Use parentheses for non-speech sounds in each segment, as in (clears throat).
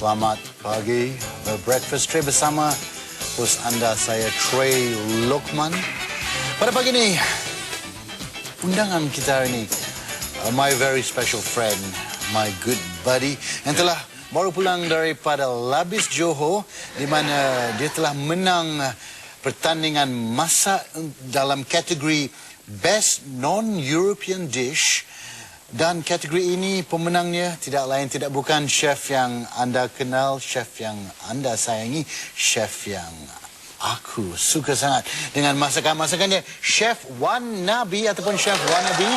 Selamat pagi. The Breakfast Tray bersama host anda saya Trey Lokman. Pada pagi ini, undangan kita hari ini, uh, my very special friend, my good buddy yang telah baru pulang daripada Labis Johor di mana dia telah menang pertandingan masak dalam kategori Best Non-European Dish dan kategori ini pemenangnya tidak lain tidak bukan chef yang anda kenal, chef yang anda sayangi, chef yang aku suka sangat dengan masakan-masakannya. Chef Wan Nabi ataupun Chef Wan Nabi.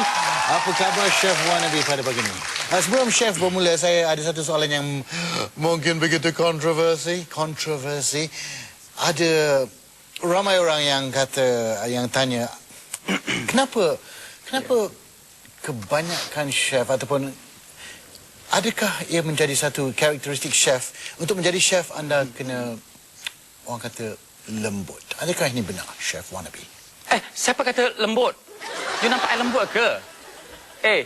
Apa khabar Chef Wan Nabi pada pagi ini? Uh, sebelum chef bermula, saya ada satu soalan yang mungkin begitu kontroversi. Kontroversi. Ada ramai orang yang kata, yang tanya, (clears throat) kenapa, kenapa kebanyakan chef ataupun adakah ia menjadi satu karakteristik chef untuk menjadi chef anda kena orang kata lembut adakah ini benar chef wannabe Eh, siapa kata lembut? You nampak I lembut ke? Eh,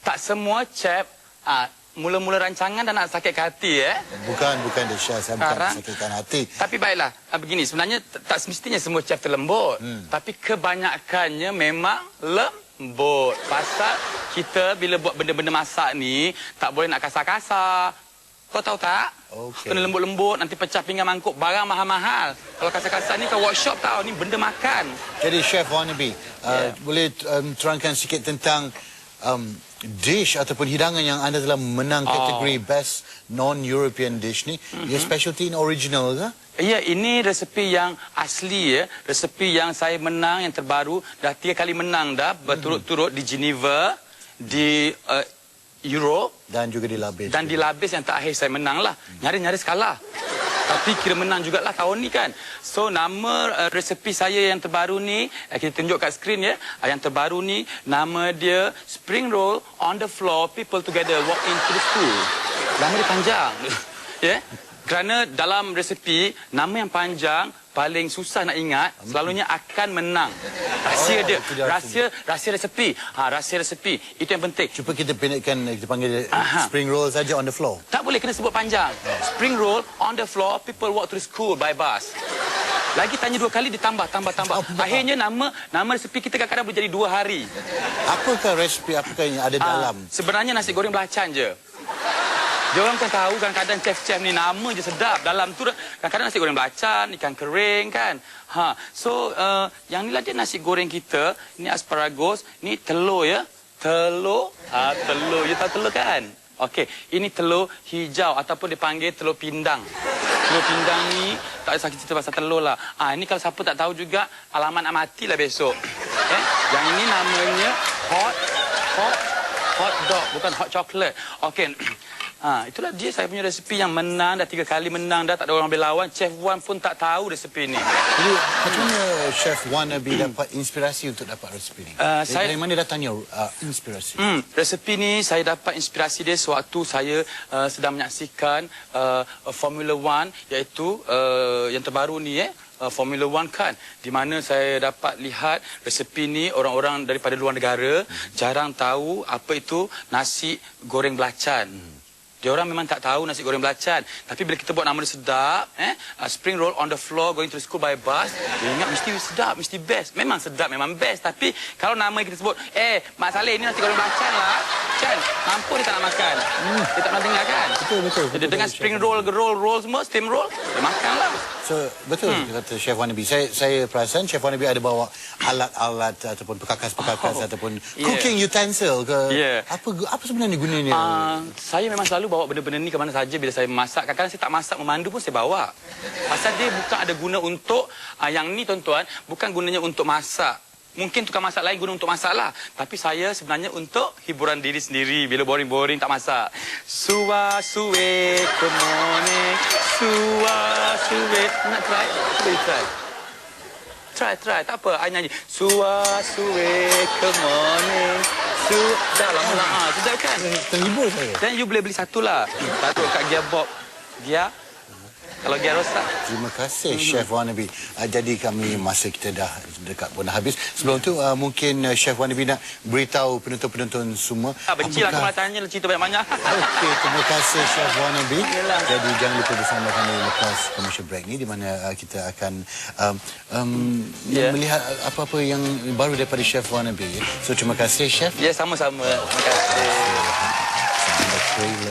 tak semua chef ah, mula-mula rancangan dah nak sakit hati eh. bukan bukan the chef saya bukan Sekarang- sakitkan hati Tapi baiklah, ah, begini sebenarnya tak semestinya semua chef terlembut. Hmm. Tapi kebanyakannya memang lembut. Pasal kita bila buat benda-benda masak ni tak boleh nak kasar-kasar. Kau tahu tak? Okey. Kena lembut-lembut, nanti pecah pinggan mangkuk, barang mahal-mahal. Kalau kasar-kasar ni kau workshop tau, ni benda makan. jadi chef wannabe uh, Yeah. boleh um, terangkan sikit tentang um, dish ataupun hidangan yang anda telah menang Oh. kategori best non-European dish ni ia specialty in original ke Ya, ini resepi yang asli ya. Resepi yang saya menang yang terbaru. Dah tiga kali menang dah berturut-turut di Geneva, di uh, Europe dan juga di labis dan di Labis yang terakhir saya menang lah. Nyaris-nyaris kalah. Tapi kira menang jugalah tahun ni kan. So nama uh, resepi saya yang terbaru ni, uh, kita tunjuk kat skrin ya. Uh, yang terbaru ni, nama dia Spring Roll on the Floor, People Together Walk into the School. Nama dia panjang. (laughs) ya. Kerana dalam resepi, nama yang panjang paling susah nak ingat, selalunya akan menang. Oh, Rahsia dia. Rahsia, rahsia resepi. Ha, rahsia resepi. Itu yang penting. Cuba kita pendekkan kita panggil Aha. spring roll saja on the floor. Tak boleh kena sebut panjang. Spring roll on the floor, people walk to school by bus. Lagi tanya dua kali ditambah, tambah, tambah. Akhirnya nama nama resepi kita kadang-kadang boleh jadi dua hari. Apakah resipi apakah yang ada Ah, dalam? sebenarnya nasi goreng belacan je. Dia orang tahu kadang-kadang chef-chef ni nama je sedap. Dalam tu kadang-kadang nasi goreng belacan, ikan kering kan. Ha, so uh, yang ni lah dia nasi goreng kita. Ni asparagus, ni telur ya. Telur, ha, telur. You tahu telur kan? Okey, ini telur hijau ataupun dipanggil telur pindang. Telur pindang ni tak payah cerita pasal telur lah. Ah ini kalau siapa tak tahu juga alamat nak matilah besok. Eh, yang ini namanya hot hot hot dog bukan hot chocolate. Okey. Ha, itulah dia saya punya resepi yang menang dah tiga kali menang dah tak ada orang boleh lawan. Chef Wan pun tak tahu resepi ni. Jadi macam mana chef wannabe dapat inspirasi untuk dapat resipi ni? Uh, dari, saya- dari mana datangnya uh, inspirasi? Hmm, resepi ni saya dapat inspirasi dia sewaktu saya uh, sedang menyaksikan uh, Formula One iaitu uh, yang terbaru ni eh uh, Formula One kan di mana saya dapat lihat resepi ni orang-orang daripada luar negara jarang tahu apa itu nasi goreng belacan. Dia orang memang tak tahu nasi goreng belacan. Tapi bila kita buat nama dia sedap, eh, uh, spring roll on the floor going to school by bus, dia ingat mesti sedap, mesti best. Memang sedap, memang best. Tapi kalau nama kita sebut, eh, Mak Saleh ni nasi goreng belacan lah. Kan? Mampu dia tak nak makan. Dia tak nak dengar kan? Betul, betul, betul, Dia betul, spring roll, roll, roll semua, steam roll, dia makan lah. So betul Hmm. kata chef wannabe. Saya saya perasan chef wannabe ada bawa alat-alat ataupun perkakas-perkakas Oh, ataupun yeah. cooking utensil ke Yeah. apa apa sebenarnya gunanya? Uh, saya memang selalu bawa benda-benda ni ke mana saja bila saya masak. Kadang-kadang saya tak masak memandu pun saya bawa. Pasal dia bukan ada guna untuk uh, yang ni tuan-tuan, bukan gunanya untuk masak. Mungkin tukang masak lain guna untuk masak lah. Tapi saya sebenarnya untuk hiburan diri sendiri. Bila boring-boring tak masak. Suwa suwe kemone. Suwa suwe. Nak try? Boleh try. Try, try. Tak apa. I nyanyi. Suwa suwe kemone. Su... Dah lama lah. Ha, sedap kan? Terhibur saya. Dan you boleh beli satu lah. Taruh kat gearbox. Gear. Kalau gear rosak. Terima kasih Mhm. Chef Wannabe. Uh, jadi kami masa kita dah dekat pun dah habis. Sebelum tu uh, mungkin uh, Chef Wannabe nak beritahu penonton-penonton semua. Ah, benci lah kau malah tanya cerita banyak-banyak. Okey, terima kasih Chef. Yalah. Jadi jangan lupa bersama kami lepas commercial break ni di mana uh, kita akan um, um, Ya. melihat apa-apa yang baru daripada Chef Wannabe. ya. So terima kasih Chef. Ya, sama-sama. Terima kasih. Sampai trailer.